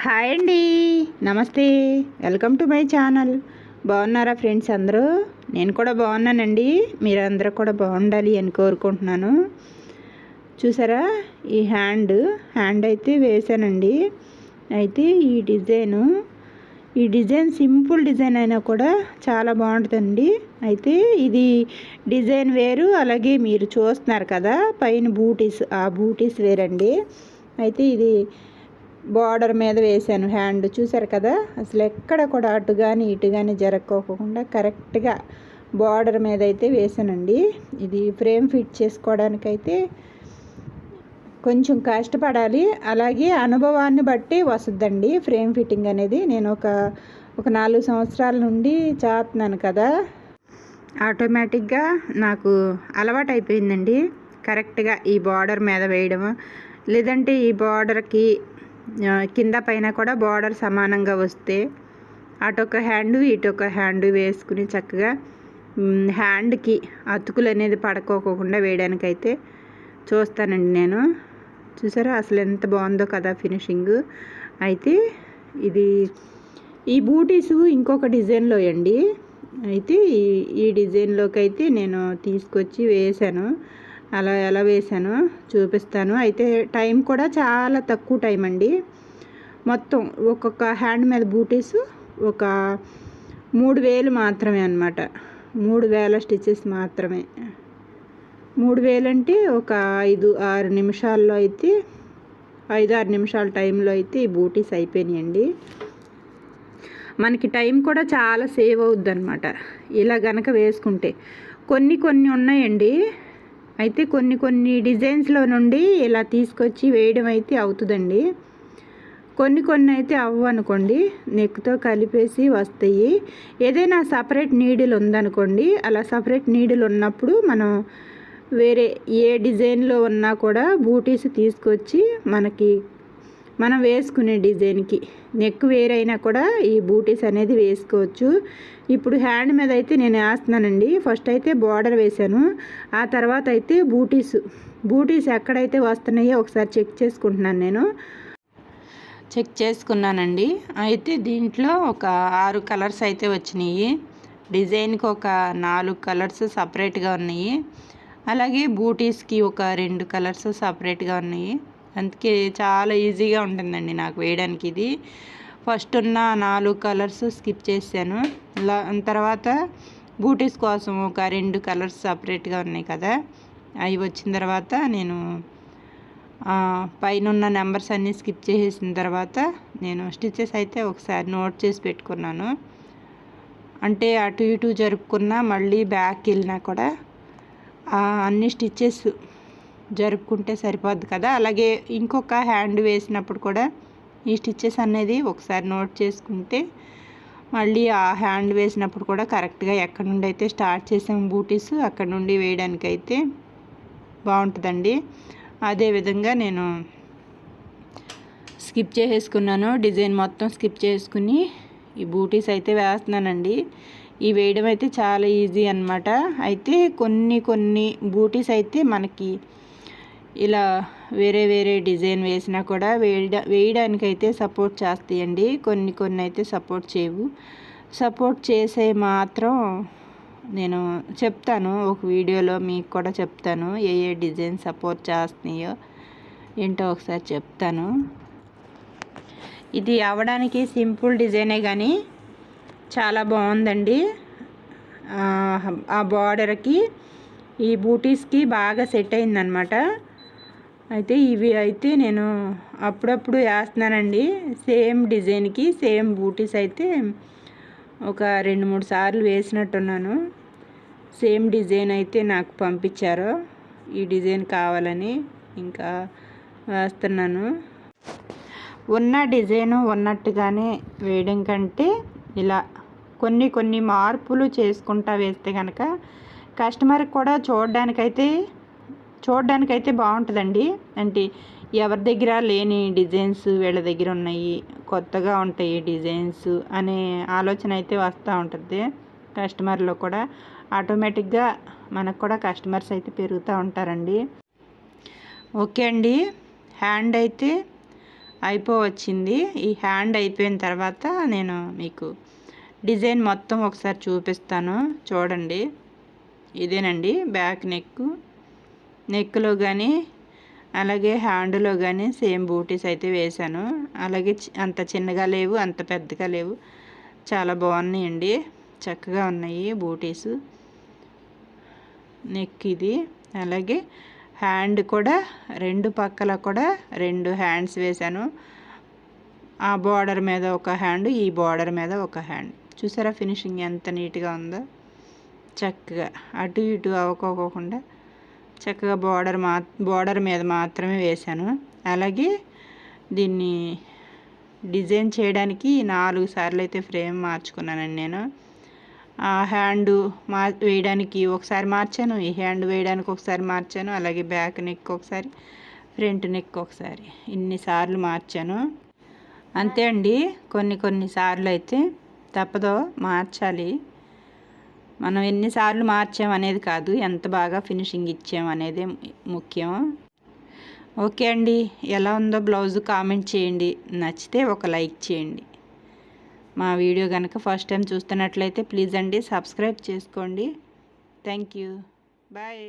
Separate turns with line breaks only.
Hi అండి. నమస్తే. Welcome to my channel. బాగున్నారా ఫ్రెండ్స్ అందరూ? నేను కూడా బాగున్నానండి. మీరందరూ కూడా బాగుండాలి అని కోరుకుంటున్నాను. చూసారా? ఈ హ్యాండ్ హ్యాండ్ అయితే వేసానండి. అయితే ఈ డిజైను ఈ డిజైన్ సింపుల్ డిజైన్ అయినా కూడా చాలా బాగుంటుందండి. అయితే ఇది డిజైన్ వేరు అలాగే మీరు చూస్తున్నారు కదా పైన బూటీస్ ఆ బూటీస్ వేరండి. అయితే ఇది బార్డర్ మీద వేసాను హ్యాండ్. చూసారు కదా? అసలు ఎక్కడ కూడా అటు కానీ ఇటు కానీ జరక్కోకుండా కరెక్ట్గా బార్డర్ మీద అయితే వేసానండి ఇది ఫ్రేమ్ ఫిట్ చేసుకోవడానికైతే కొంచెం కష్టపడాలి. అలాగే అనుభవాన్ని బట్టి వస్తుందండి ఫ్రేమ్ ఫిట్టింగ్ అనేది. నేను ఒక ఒక నాలుగు సంవత్సరాల నుండి చేస్తున్నాను కదా? ఆటోమేటిక్గా నాకు అలవాటు అయిపోయిందండి కరెక్ట్గా ఈ బార్డర్ మీద వేయడం లేదంటే ఈ బార్డర్కి కింద పైన కూడా బార్డర్ సమానంగా వస్తే అటొక హ్యాండ్ ఇటొక హ్యాండ్ వేసుకుని చక్కగా హ్యాండ్కి అతుకులు అనేది పడుకోకుండా వేయడానికైతే చూస్తానండి నేను. చూసారా? అసలు ఎంత బాగుందో కదా ఫినిషింగ్. అయితే ఇది ఈ బూటీస్ ఇంకొక డిజైన్లో అండి. అయితే ఈ ఈ డిజైన్లోకి అయితే నేను తీసుకొచ్చి వేసాను అలా ఎలా వేసానో చూపిస్తాను. అయితే టైం కూడా చాలా తక్కువ టైం అండి. మొత్తం ఒక్కొక్క హ్యాండ్ మీద బూటీస్ ఒక మూడు వేలు మాత్రమే అనమాట మూడు వేల స్టిచెస్ మాత్రమే. మూడు వేలంటే ఒక ఐదు ఆరు నిమిషాల్లో అయితే ఐదు ఆరు నిమిషాల టైంలో అయితే ఈ బూటీస్ అయిపోయినాయండి. మనకి టైం కూడా చాలా సేవ్ అవుద్ది అనమాట ఇలా గనక వేసుకుంటే. కొన్ని కొన్ని ఉన్నాయండి. అయితే కొన్ని కొన్ని డిజైన్స్లో నుండి ఇలా తీసుకొచ్చి వేయడం అయితే అవుతుందండి. కొన్ని కొన్ని అయితే అవ్వు అనుకోండి నెక్తో కలిపేసి వస్తాయి. ఏదైనా సపరేట్ నీడిల్ ఉందనుకోండి అలా సపరేట్ నీడిల్ ఉన్నప్పుడు మనం వేరే ఏ డిజైన్లో ఉన్నా కూడా బూటీస్ తీసుకొచ్చి మనకి మనం వేసుకునే డిజైన్కి. నెక్ వేరైనా కూడా ఈ బూటీస్ అనేది వేసుకోవచ్చు. ఇప్పుడు హ్యాండ్ మీద అయితే నేను వేస్తున్నానండి. ఫస్ట్ అయితే బార్డర్ వేశాను. ఆ తర్వాత అయితే బూటీస్. బూటీస్ ఎక్కడైతే వస్తున్నాయో ఒకసారి చెక్ చేసుకుంటున్నాను నేను. చెక్ చేసుకున్నానండి. అయితే దీంట్లో ఒక ఆరు కలర్స్ అయితే వచ్చినాయి. డిజైన్కి ఒక నాలుగు కలర్స్ సపరేట్గా ఉన్నాయి. అలాగే బూటీస్కి ఒక రెండు కలర్స్ సపరేట్గా ఉన్నాయి. అందుకే చాలా ఈజీగా ఉంటుందండి నాకు వేయడానికి ఇది. ఫస్ట్ ఉన్న నాలుగు కలర్స్ స్కిప్ చేశాను. తర్వాత బూటీస్ కోసం ఒక రెండు కలర్స్ సపరేట్గా ఉన్నాయి కదా. అవి వచ్చిన తర్వాత నేను పైన ఉన్న నెంబర్స్ అన్నీ స్కిప్ చేసేసిన తర్వాత నేను స్టిచెస్ అయితే ఒకసారి నోట్ చేసి పెట్టుకున్నాను. అంటే అటు ఇటు జరుపుకున్నా మళ్ళీ బ్యాక్ వెళ్ళినా కూడా అన్ని స్టిచ్చెస్ జరుపుకుంటే సరిపోద్ది కదా. అలాగే ఇంకొక హ్యాండ్ వేసినప్పుడు కూడా ఈ స్టిచ్చెస్ అనేది ఒకసారి నోట్ చేసుకుంటే మళ్ళీ ఆ హ్యాండ్ వేసినప్పుడు కూడా కరెక్ట్గా ఎక్కడ నుండి అయితే స్టార్ట్ చేసాం బూటీస్ అక్కడ నుండి వేయడానికి అయితే బాగుంటుందండి అదేవిధంగా నేను స్కిప్ చేసేసుకున్నాను. డిజైన్ మొత్తం స్కిప్ చేసుకుని ఈ బూటీస్ అయితే వేస్తున్నానండి. ఈ వేయడం అయితే చాలా ఈజీ అనమాట అయితే కొన్ని కొన్ని బూటీస్ అయితే మనకి ఇలా వేరే వేరే డిజైన్ వేసినా కూడా వేయడా వేయడానికైతే సపోర్ట్ చేస్తాయండి. కొన్ని కొన్ని అయితే సపోర్ట్ చేయవు. సపోర్ట్ చేసే మాత్రం నేను చెప్తాను. ఒక వీడియోలో మీకు కూడా చెప్తాను. ఏ ఏ డిజైన్ సపోర్ట్ చేస్తున్నాయో ఏంటో ఒకసారి చెప్తాను. ఇది అవ్వడానికి సింపుల్ డిజైనే కానీ చాలా బాగుందండి. ఆ బార్డర్కి ఈ బూటీస్కి బాగా సెట్ అయిందనమాట అయితే ఇవి అయితే నేను అప్పుడప్పుడు వేస్తున్నానండి. సేమ్ డిజైన్కి సేమ్ బూటీస్ అయితే ఒక రెండు మూడు సార్లు వేసినట్టున్నాను. సేమ్ డిజైన్ అయితే నాకు పంపించారు. ఈ డిజైన్ కావాలని ఇంకా వేస్తున్నాను. ఉన్న డిజైను ఉన్నట్టుగానే వేయడం కంటే ఇలా కొన్ని కొన్ని మార్పులు చేసుకుంటా వేస్తే కనుక కస్టమర్కి కూడా చూడడానికైతే చూడడానికైతే బాగుంటుందండి. అంటే ఎవరి దగ్గర లేని డిజైన్స్ వీళ్ళ దగ్గర ఉన్నాయి కొత్తగా ఉంటాయి డిజైన్స్ అనే ఆలోచన అయితే వస్తూ ఉంటుంది. కస్టమర్లో కూడా ఆటోమేటిక్గా మనకు కూడా కస్టమర్స్ అయితే పెరుగుతూ ఉంటారండి. ఓకే అండి. హ్యాండ్ అయితే అయిపోవచ్చింది. ఈ హ్యాండ్ అయిపోయిన తర్వాత నేను మీకు డిజైన్ మొత్తం ఒకసారి చూపిస్తాను. చూడండి. ఇదేనండి బ్యాక్ నెక్ నెక్లో కానీ అలాగే హ్యాండ్లో కానీ సేమ్ బూటీస్ అయితే వేశాను. అలాగే అంత చిన్నగా లేవు అంత పెద్దగా లేవు. చాలా బాగున్నాయండి. చక్కగా ఉన్నాయి బూటీస్. నెక్ ఇది. అలాగే హ్యాండ్ కూడా రెండు పక్కల కూడా రెండు హ్యాండ్స్ వేశాను. ఆ బార్డర్ మీద ఒక హ్యాండ్ ఈ బార్డర్ మీద ఒక హ్యాండ్. చూసారా ఫినిషింగ్ ఎంత నీట్గా ఉందో? చక్కగా. అటు ఇటు అవ్వకోకుండా చక్కగా బార్డర్ మా బార్డర్ మీద మాత్రమే వేశాను. అలాగే దీన్ని డిజైన్ చేయడానికి నాలుగు సార్లు అయితే ఫ్రేమ్ మార్చుకున్నానండి నేను. ఆ హ్యాండ్ మా వేయడానికి ఒకసారి మార్చాను ఈ హ్యాండ్ వేయడానికి ఒకసారి మార్చాను అలాగే బ్యాక్ నెక్ ఒకసారి ఫ్రంట్ నెక్ ఒకసారి ఇన్నిసార్లు మార్చాను. అంతే అండి కొన్ని కొన్ని సార్లు అయితే తప్పదో మార్చాలి. మనం ఎన్నిసార్లు మార్చాం అనేది కాదు ఎంత బాగా ఫినిషింగ్ ఇచ్చాం అనేది ముఖ్యం. ఓకే అండి ఎలా ఉందో బ్లౌజ్ కామెంట్ చేయండి. నచ్చితే ఒక లైక్ చేయండి. మా వీడియో కనుక ఫస్ట్ టైం చూస్తున్నట్లయితే ప్లీజ్ అండి సబ్స్క్రైబ్ చేసుకోండి. Thank you. బాయ్.